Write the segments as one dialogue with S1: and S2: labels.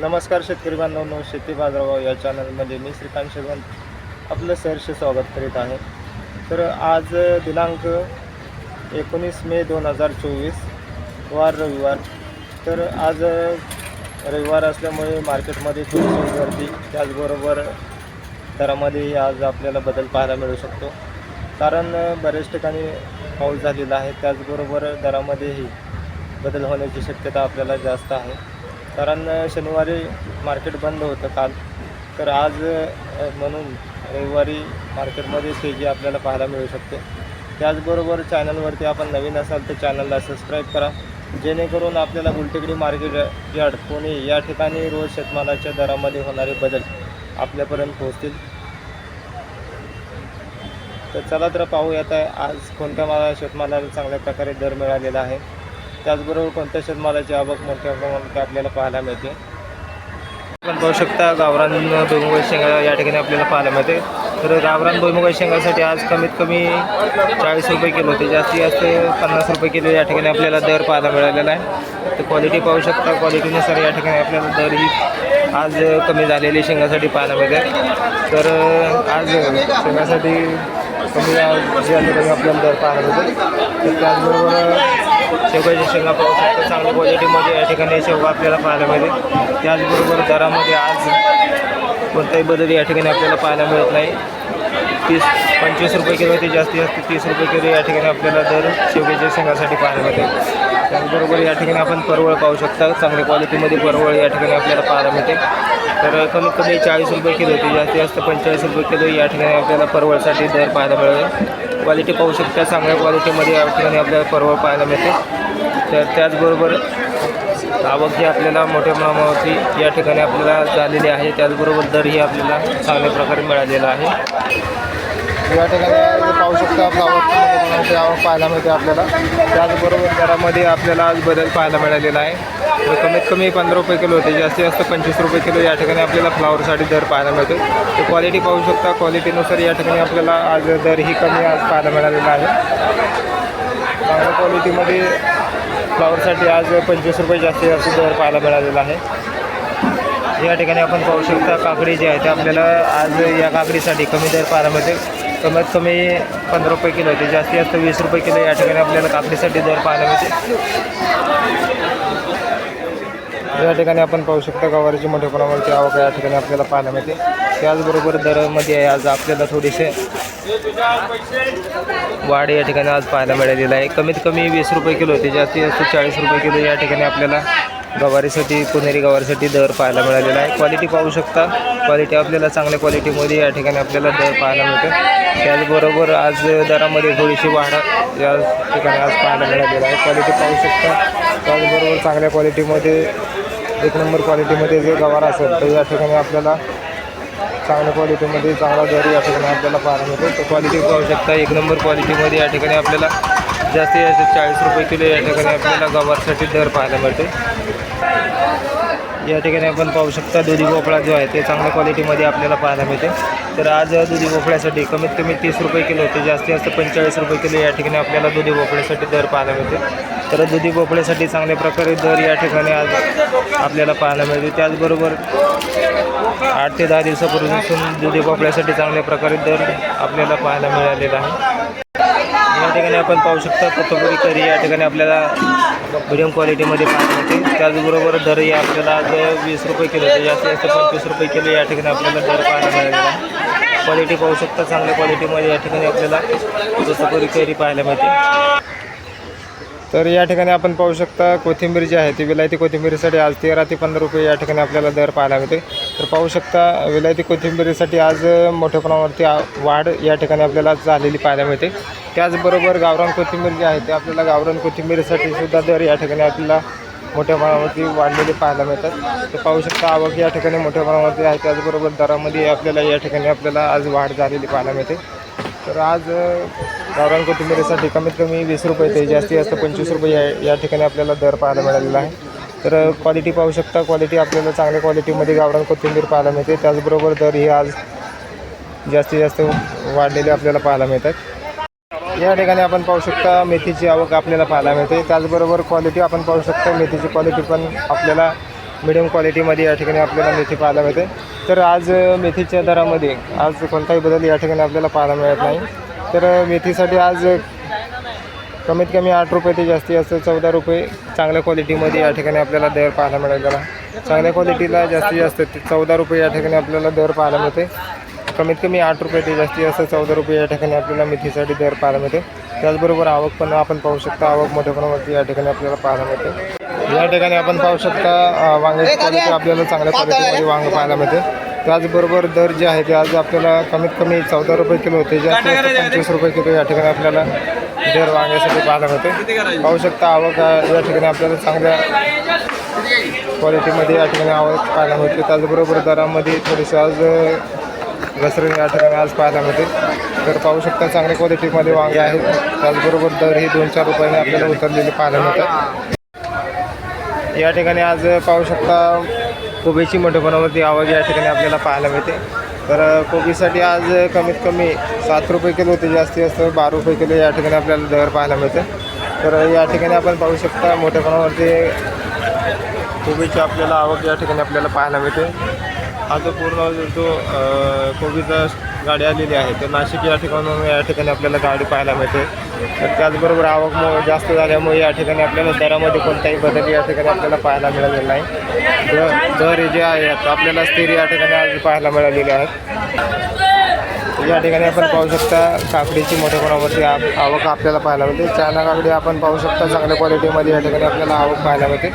S1: नमस्कार शेतकरी बांधवांनो शेती बाजारभाव या चॅनलमध्ये मी श्रीकांत शेवंत आपलं सहर्ष स्वागत करीत आहे. तर आज दिनांक एकोणीस मे दोन हजार चोवीस वार रविवार. तर आज रविवार असल्यामुळे मार्केटमध्ये थोडीशी गर्दी. त्याचबरोबर दरामध्येही आज आपल्याला बदल पाहायला मिळू शकतो. कारण बऱ्याच ठिकाणी पाऊस झालेला आहे. त्याचबरोबर दरामध्येही बदल होण्याची शक्यता आपल्याला जास्त आहे. कारण शनिवारी मार्केट बंद होतं काल. तर आज म्हणून रविवारी मार्केटमध्ये तेजी आपल्याला पाहायला मिळू शकते. त्याचबरोबर चॅनलवरती आपण नवीन असाल तर चॅनलला सबस्क्राईब करा. जेणेकरून आपल्याला गुलटेकडी मार्केट यार्ड पुणे या ठिकाणी रोज शेतमालाच्या दरामध्ये होणारे बदल आपल्यापर्यंत पोहोचतील. तर चला तर पाहूयात आहे आज कोणत्या मला शेतमालाला चांगल्या प्रकारे दर मिळालेला आहे. त्याचबरोबर कोणत्या शेतमालाची आवक मोठ्या प्रमाणात आपल्याला पाहायला मिळते? आपण पाहू शकता गावरान भुईमुगा शेंगा या ठिकाणी आपल्याला पाहायला मिळते. तर गावरान भुईमुगा शेंगासाठी आज कमीत कमी चाळीस रुपये किलो होते जास्तीत जास्त पन्नास रुपये किलो या ठिकाणी आपल्याला दर पाहायला मिळालेला आहे. तर क्वालिटी पाहू शकता क्वालिटीनुसार या ठिकाणी आपल्याला दर ही आज कमी झालेली शेंगासाठी पाहायला मिळते. तर आज शेंगासाठी कमी आज आपल्याला दर पाहायला मिळते. तर त्याचबरोबर शेवगाच्या शेंगा पाहू शकतो. चांगल्या क्वालिटीमध्ये या ठिकाणी शेवगा आपल्याला पाहायला मिळते त्याचबरोबर दरामध्ये आज कोणताही बदल या ठिकाणी आपल्याला पाहायला मिळत नाही. तीस पंचवीस रुपये किलो ते जास्तीत जास्त तीस रुपये किलो या ठिकाणी आपल्याला दर शेवग्याच्या शेंगासाठी पाहायला मिळते त्याचबरोबर या ठिकाणी आपण परवळ पाहू शकता. चांगल्या क्वालिटीमध्ये परवळ या ठिकाणी आपल्याला पाहायला मिळते. तर कमीत कमी चाळीस रुपये किलो ते. जास्तीत जास्त पंचेचाळीस रुपये किलो या ठिकाणी आपल्याला परवळसाठी दर पाहायला मिळेल. क्वालिटी पाहू शकता. चांगल्या क्वालिटीमध्ये या ठिकाणी आपल्याला परवळ पाहायला मिळते. तर त्याचबरोबर आवक जी आपल्याला मोठ्या प्रमाणावरती या ठिकाणी आपल्याला झालेली आहे. त्याचबरोबर दरही आपल्याला चांगल्या प्रकारे मिळालेला आहे. या ठिकाणी पाहू शकता फ्लावरची आवक पाहायला मिळते आपल्याला. त्याचबरोबर दरामध्ये आपल्याला आज बदल पाहायला मिळालेला आहे. कमीत कमी पंधरा रुपये किलो होते. जास्तीत जास्त पंचवीस रुपये किलो या ठिकाणी आपल्याला फ्लावरसाठी दर पाहायला मिळते. तर क्वालिटी पाहू शकता. क्वालिटीनुसार या ठिकाणी आपल्याला आज दरही कमी आज पाहायला मिळालेला आहे. चांगल्या क्वालिटीमध्ये फ्लावरसाठी आज पंचवीस रुपये जास्तीत जास्त दर पाहायला मिळालेला आहे. या ठिकाणी आपण पाहू शकता काकडी जी आहे ते आपल्याला आज या काकडीसाठी कमी दर पाहायला मिळते. कमीत कमी पंधरा रुपये किलो होते जास्तीत जास्त वीस रुपये किलो या ठिकाणी आपल्याला काकडीसाठी दर पाहायला मिळते. या ठिकाणी आपण पाहू शकता गवारीची मोठ्या प्रमाणावरची आवक या ठिकाणी आपल्याला पाहायला मिळते. त्याचबरोबर दरामध्ये आज आपल्याला थोडीसे वाढ या ठिकाणी आज पाहायला मिळालेलं आहे. कमीत कमी वीस रुपये किलो होते जास्तीत जास्त चाळीस रुपये किलो या ठिकाणी आपल्याला गवारीसाठी पुणेरी गवारीसाठी दर पाहायला मिळालेला आहे. क्वालिटी पाहू शकता. क्वालिटी आपल्याला चांगल्या क्वालिटीमध्ये या ठिकाणी आपल्याला दर पाहायला मिळते त्याचबरोबर आज दरामध्ये थोडीशी वाढ या ठिकाणी आज पाहायला मिळालेला आहे. क्वालिटी पाहू शकता. त्याचबरोबर चांगल्या क्वालिटीमध्ये एक नंबर क्वालिटीमध्ये जे गवार असेल तर या ठिकाणी आपल्याला चांगल्या क्वालिटीमध्ये चांगला दर या ठिकाणी आपल्याला पाहायला मिळतो तर क्वालिटी पाहू शकता. एक नंबर क्वालिटीमध्ये या ठिकाणी आपल्याला जास्तीत जास्त चाळीस रुपये किलो या ठिकाणी आपल्याला गवारसाठी दर पाहायला मिळते या ठिकाणी आपण पाहू शकता दुधी भोपळा जो आहे ते चांगल्या क्वालिटीमध्ये आपल्याला पाहायला मिळते. तर आज दुधी भोपळ्यासाठी कमीत कमी तीस रुपये किलो होते जास्तीत जास्त पंचेचाळीस रुपये किलो या ठिकाणी आपल्याला दुधी भोपळ्यासाठी दर पाहायला मिळते. तर दुधी भोपळ्यासाठी चांगल्या प्रकारे दर या ठिकाणी आज आपल्याला पाहायला मिळते. त्याचबरोबर आठ ते दहा दिवसापूर्वीपासून दुधी भोपळ्यासाठी चांगल्या प्रकारे दर आपल्याला पाहायला मिळालेला आहे. या ठिकाणी आपण पाहू शकता कोथंबरी करी या ठिकाणी आपल्याला मिडियम क्वालिटीमध्ये पाहायला त्याचबरोबर त्याचबरोबर दरही आपल्याला आज वीस रुपये किलो ते जास्तीत जास्त पंचवीस रुपये किलो या ठिकाणी आपल्याला दर पाहायला मिळालेला क्वालिटी पाहू शकता चांगल्या क्वालिटीमध्ये या ठिकाणी आपल्याला जसं कधी कैरी पाहायला मिळते. तर या ठिकाणी आपण पाहू शकता कोथिंबीर जी आहे ती विलायती कोथिंबीरीसाठी आज तेरा ते पंधरा रुपये या ठिकाणी आपल्याला दर पाहायला मिळते. तर पाहू शकता विलायती कोथिंबीरीसाठी आज मोठ्या प्रमाणावरती वाढ या ठिकाणी आपल्याला झालेली पाहायला मिळते. त्याचबरोबर गावरान कोथिंबीर जी आहे ते आपल्याला गावरान कोथिंबीरीसाठी सुद्धा दर या ठिकाणी आपल्याला मोठ्या प्रमाणावरती वाढलेले पाहायला मिळतात. तर पाहू शकता आवक या ठिकाणी मोठ्या प्रमाणावरती आहे. त्याचबरोबर दरामध्ये आपल्याला या ठिकाणी आपल्याला आज वाढ झालेली पाहायला मिळते. तर आज गावरान कोथिंबीरीसाठी कमीत कमी वीस रुपये ते जास्तीत जास्त पंचवीस रुपये या या ठिकाणी आपल्याला दर पाहायला मिळालेला आहे. तर क्वालिटी पाहू शकता. क्वालिटी आपल्याला चांगल्या क्वालिटीमध्ये गावरान कोथिंबीर पाहायला मिळते. त्याचबरोबर दर ही आज जास्तीत जास्त वाढलेले आपल्याला पाहायला मिळतात. या ठिकाणी आपण पाहू शकता मेथीची आवक आपल्याला पाहायला मिळते. त्याचबरोबर क्वालिटी आपण पाहू शकतो मेथीची क्वालिटी पण आपल्याला मिडियम क्वालिटीमध्ये या ठिकाणी आपल्याला मेथी पाहायला मिळते. तर आज मेथीच्या दरामध्ये आज कोणताही बदल या ठिकाणी आपल्याला पाहायला मिळत नाही. तर मेथीसाठी आज कमीत कमी आठ रुपये ते जास्ती असं चौदा रुपये चांगल्या क्वालिटीमध्ये या ठिकाणी आपल्याला दर पाहायला मिळालेला. चांगल्या क्वालिटीला जास्तीत जास्त चौदा रुपये या ठिकाणी आपल्याला दर पाहायला मिळते. कमीत कमी आठ रुपये ते जास्त चौदा रुपये या ठिकाणी आपल्याला मेथीसाठी दर पाहायला मिळते. त्याचबरोबर आवक पण आपण पाहू शकता आवक मोठ्या प्रमाणावरती या ठिकाणी आपल्याला पाहायला मिळते. या ठिकाणी आपण पाहू शकता वांग्याची क्वालिटी आपल्याला चांगल्या क्वालिटीमध्ये वांग पाहायला मिळते. त्याचबरोबर दर जे आहे ते आज आपल्याला कमीत कमी चौदा रुपये किलो होते जास्त पंचवीस रुपये किलो या ठिकाणी आपल्याला दर वांग्यासाठी पाहायला मिळते. पाहू शकता आवक या ठिकाणी आपल्याला चांगल्या क्वालिटीमध्ये या ठिकाणी आवक पाहायला मिळते. त्याचबरोबर दरामध्ये थोडीशी आज घसरण या ठिकाणी आज पाहायला मिळते. तर पाहू शकता चांगल्या क्वालिटीमध्ये वांगे आहेत. त्याचबरोबर दर हे दोन चार रुपयाने आपल्याला उतरलेले पाहायला मिळतात या ठिकाणी आज पाहू शकता कोबीची मोठ्या आवाज आवक या ठिकाणी आपल्याला पाहायला मिळते. तर कोबीसाठी आज कमीत कमी सात रुपये किलो होते जास्तीत जास्त बारा रुपये किलो या ठिकाणी आपल्याला दर पाहायला मिळते. तर या ठिकाणी आपण पाहू शकता मोठ्या प्रमाणावरती कोबीची आपल्याला आवक या ठिकाणी आपल्याला पाहायला मिळते. हा जो पूर्ण जो कोविडचा गाडी आलेली आहे तर नाशिक या ठिकाणून या ठिकाणी आपल्याला गाडी पाहायला मिळते. तर त्याचबरोबर आवक जास्त झाल्यामुळे या ठिकाणी आपल्याला दरामध्ये कोणताही बदल या ठिकाणी आपल्याला पाहायला मिळालेला नाही. दर दर जे आहेत आपल्याला स्थिर या ठिकाणी आज पाहायला मिळालेले आहेत. या ठिकाणी आपण पाहू शकता काकडीची मोठ्या प्रमाणावरती आवक आपल्याला पाहायला मिळते. चायना काकडी आपण पाहू शकता चांगल्या क्वालिटीमध्ये या ठिकाणी आपल्याला आवक पाहायला मिळते.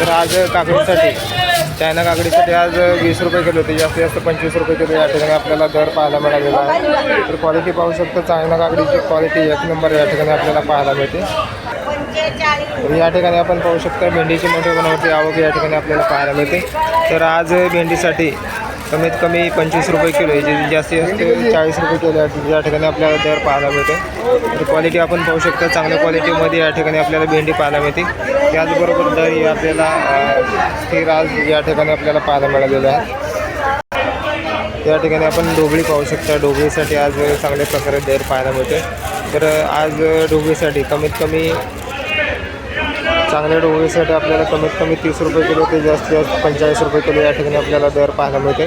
S1: तर आज काकडीसाठी चायना काकडीसाठी आज वीस रुपये किलो होते जास्तीत जास्त पंचवीस रुपये किलो या ठिकाणी आपल्याला दर पाहायला मिळालेला आहे. तर क्वालिटी पाहू शकता चायना काकडीची क्वालिटी एक नंबर या ठिकाणी आपल्याला पाहायला मिळते. या ठिकाणी आपण पाहू शकता भेंडीची मोठ्या प्रमाणावरती आवक या ठिकाणी आपल्याला पाहायला मिळते. तर आज भेंडीसाठी कमीत कमी पंचवीस रुपये किलो आहे. जे जास्तीत जास्त चाळीस रुपये किलो या- ठिकाणी आपल्याला दर पाहायला मिळते. तर क्वालिटी आपण पाहू शकतो चांगल्या क्वालिटीमध्ये या ठिकाणी आपल्याला भेंडी पाहायला मिळते. त्याचबरोबर दर ही आपल्याला स्थिर आज या ठिकाणी आपल्याला पाहायला मिळालेलं आहे. त्या ठिकाणी आपण डोबळी पाहू शकता. डोबळीसाठी आज चांगल्या प्रकारे दर पाहायला मिळते तर आज डोबळीसाठी कमीत कमी चांगल्या डोबळीसाठी आपल्याला कमीत कमी तीस रुपये किलो ते जास्तीत जास्त पंचेचाळीस रुपये किलो या ठिकाणी आपल्याला दर पाहायला मिळते.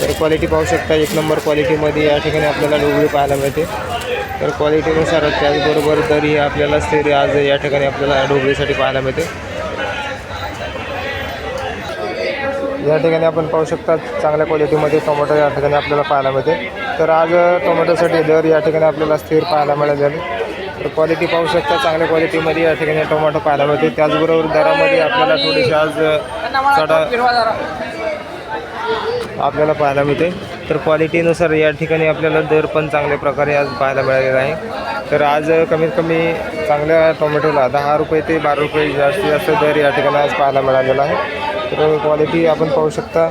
S1: तर क्वालिटी पाहू शकता एक नंबर क्वालिटीमध्ये या ठिकाणी आपल्याला डोबळी पाहायला मिळते. तर क्वालिटीनुसार त्याचबरोबर दरही आपल्याला स्थिर आज या ठिकाणी आपल्याला डोबळीसाठी पाहायला मिळते. या ठिकाणी आपण पाहू शकता चांगल्या क्वालिटीमध्ये टोमॅटो या ठिकाणी आपल्याला पाहायला मिळते. तर आज टोमॅटोसाठी दर या ठिकाणी आपल्याला स्थिर पाहायला मिळाले तर क्वालिटी पाहू शकता चांगल्या क्वालिटीमध्ये या ठिकाणी टोमॅटो पाहायला मिळते. त्याचबरोबर दरामध्ये आपल्याला थोडीशी आज चढा आपल्याला पाहायला मिळते. तर क्वालिटीनुसार या ठिकाणी आपल्याला दर पण चांगल्या प्रकारे आज पाहायला मिळालेला आहे. तर आज कमीत कमी चांगल्या टोमॅटोला दहा रुपये ते बारा रुपये जास्तीत जास्त दर या ठिकाणी आज पाहायला मिळालेला आहे. तर क्वालिटी आपण पाहू शकता.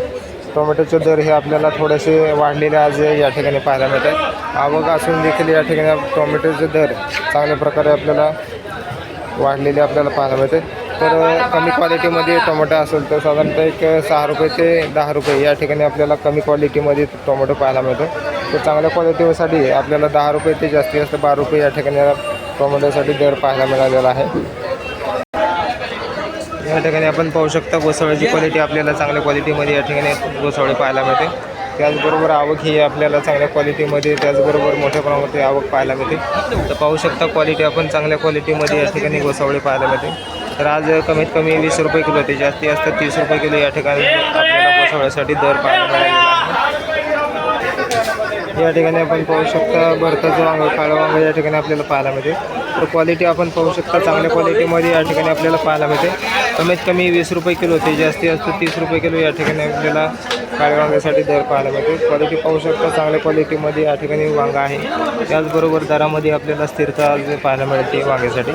S1: टोमॅटोचे दर हे आपल्याला थोडेसे वाढलेले आज या ठिकाणी पाहायला मिळतात आवक असून देखील या ठिकाणी टोमॅटोचे दर चांगल्या प्रकारे आपल्याला वाढलेले आपल्याला पाहायला मिळते. तर कमी क्वालिटीमध्ये टोमॅटो असेल तर साधारणतः एक सहा रुपये ते दहा रुपये या ठिकाणी आपल्याला कमी क्वालिटीमध्ये टोमॅटो पाहायला मिळतो. तर चांगल्या क्वालिटीसाठी आपल्याला दहा रुपये ते जास्तीत जास्त बारा रुपये या ठिकाणी टोमॅटोसाठी दर पाहायला मिळालेला आहे. या ठिकाणी आपण पाहू शकता गोसाळ्याची क्वालिटी आपल्याला चांगल्या क्वालिटीमध्ये या ठिकाणी गोसावळी पाहायला मिळते. त्याचबरोबर आवक ही आपल्याला चांगल्या क्वालिटीमध्ये त्याचबरोबर मोठ्या प्रमाणामध्ये आवक पाहायला मिळते. तर पाहू शकता क्वालिटी आपण चांगल्या क्वालिटीमध्ये या ठिकाणी गोसावळी पाहायला मिळते. तर आज कमीत कमी वीस रुपये किलो ते जास्तीत जास्त तीस रुपये किलो या ठिकाणी आपल्याला गोसावळ्यासाठी दर पाहायला मिळालेला या ठिकाणी आपण पाहू शकता भरताचं वांग काळं वांग या ठिकाणी आपल्याला पाहायला मिळते. तर क्वालिटी आपण पाहू शकता चांगल्या क्वालिटीमध्ये या ठिकाणी आपल्याला पाहायला मिळते. कमीत कमी वीस रुपये किलो ते जास्ती असतो तीस रुपये किलो या ठिकाणी आपल्याला काळ्या वांग्यासाठी दर पाहायला मिळते. क्वालिटी पाहू शकता चांगल्या क्वालिटीमध्ये या ठिकाणी वांगा आहे. त्याचबरोबर दरामध्ये आपल्याला स्थिरता पाहायला मिळते वांग्यासाठी.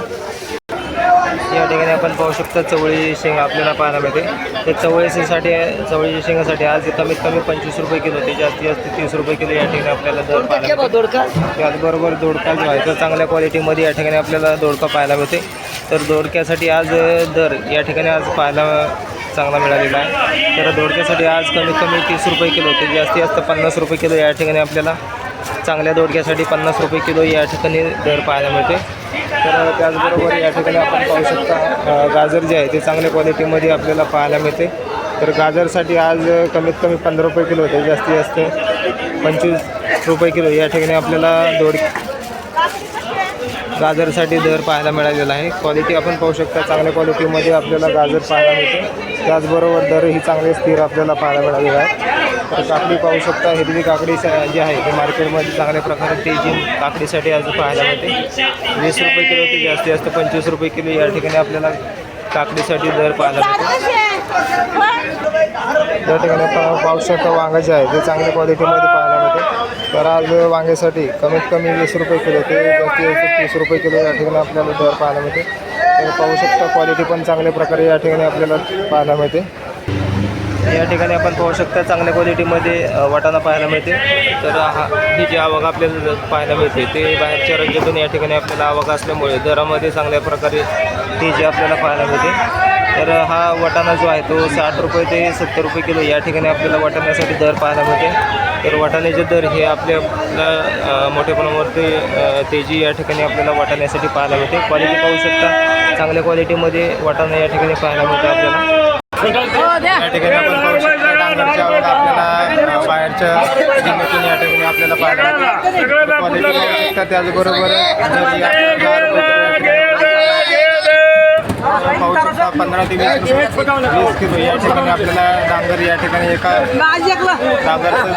S1: या ठिकाणी आपण पाहू शकता चवळी शेंग आपल्याला पाहायला मिळते. तर चवळी शेंगासाठी चवळी शेंगासाठी आज कमीत कमी पंचवीस रुपये किलो ते जास्तीत जास्त तीस रुपये किलो या ठिकाणी आपल्याला दर पाहायला मिळते. त्याचबरोबर दोडका जो आहे तर चांगल्या क्वालिटीमध्ये या ठिकाणी आपल्याला दोडका पाहायला मिळते. तर दोडक्यासाठी आज दर या ठिकाणी आज पाहायला चांगला मिळालेला आहे. तर दोडक्यासाठी आज कमीत कमी तीस रुपये किलो ते जास्तीत जास्त पन्नास रुपये किलो या ठिकाणी आपल्याला चांगल्या दोडक्यासाठी पन्नास रुपये किलो या ठिकाणी दर पाहायला मिळते. तर त्याचबरोबर या ठिकाणी आपण पाहू शकता गाजर जे आहे ते चांगल्या क्वालिटीमध्ये आपल्याला पाहायला मिळते. तर गाजरसाठी आज कमीत कमी पंधरा रुपये किलो होते जास्तीत जास्त पंचवीस रुपये किलो. या ठिकाणी आपल्याला दोड गाजरसाठी दर पाहायला मिळालेला आहे. क्वालिटी आपण पाहू शकता चांगल्या क्वालिटीमध्ये आपल्याला गाजर पाहायला मिळते. त्याचबरोबर दरही चांगले स्थिर आपल्याला पाहायला मिळालेला आहे तर काकडी पाहू शकता. हिरवी काकडी जी आहे ती मार्केटमध्ये चांगल्या प्रकारे तेजी काकडीसाठी आज पाहायला मिळते. वीस रुपये किलो ते जास्तीत जास्त पंचवीस रुपये किलो या ठिकाणी आपल्याला काकडीसाठी दर पाहायला मिळते. या ठिकाणी पाहू शकता वांगा जे आहे ते चांगल्या क्वालिटीमध्ये पाहायला मिळते. तर आज वांग्यासाठी कमीत कमी वीस रुपये किलो ते जास्तीत जास्त तीस रुपये किलो या ठिकाणी आपल्याला दर पाहायला मिळते. तर पाहू शकता क्वालिटी पण चांगल्या प्रकारे या ठिकाणी आपल्याला पाहायला मिळते. या ठिकाणी आपण पाहू शकता चांगल्या क्वालिटीमध्ये वाटाणा पाहायला मिळते. तर हा ही जी आवक आपल्याला पाहायला मिळते ते बाहेरच्या राज्यातून या ठिकाणी आपल्याला आवक असल्यामुळे दरामध्ये चांगल्या प्रकारे ती जी आपल्याला पाहायला मिळते. तर हा वाटाणा जो आहे तो साठ रुपये ते सत्तर रुपये किलो या ठिकाणी आपल्याला वाटाण्यासाठी दर पाहायला मिळते. तर वाटाण्याचे दर हे आपल्या मोठ्या प्रमाणावरती तेजी या ठिकाणी आपल्याला वाटाण्यासाठी पाहायला मिळते. क्वालिटी पाहू शकता चांगल्या क्वालिटीमध्ये वाटाणा या ठिकाणी पाहायला मिळते आपल्याला. या ठिकाणी आपण पाहू शकता डांगरच्या आवक आपल्याला बाहेरच्या जिल्ह्यातून या ठिकाणी आपल्याला पाहायला मिळते त्याचबरोबर पाहू शकता. पंधरा ते वीस रुपये वीस किलो या ठिकाणी आपल्याला डांगर या ठिकाणी एका डांगरचं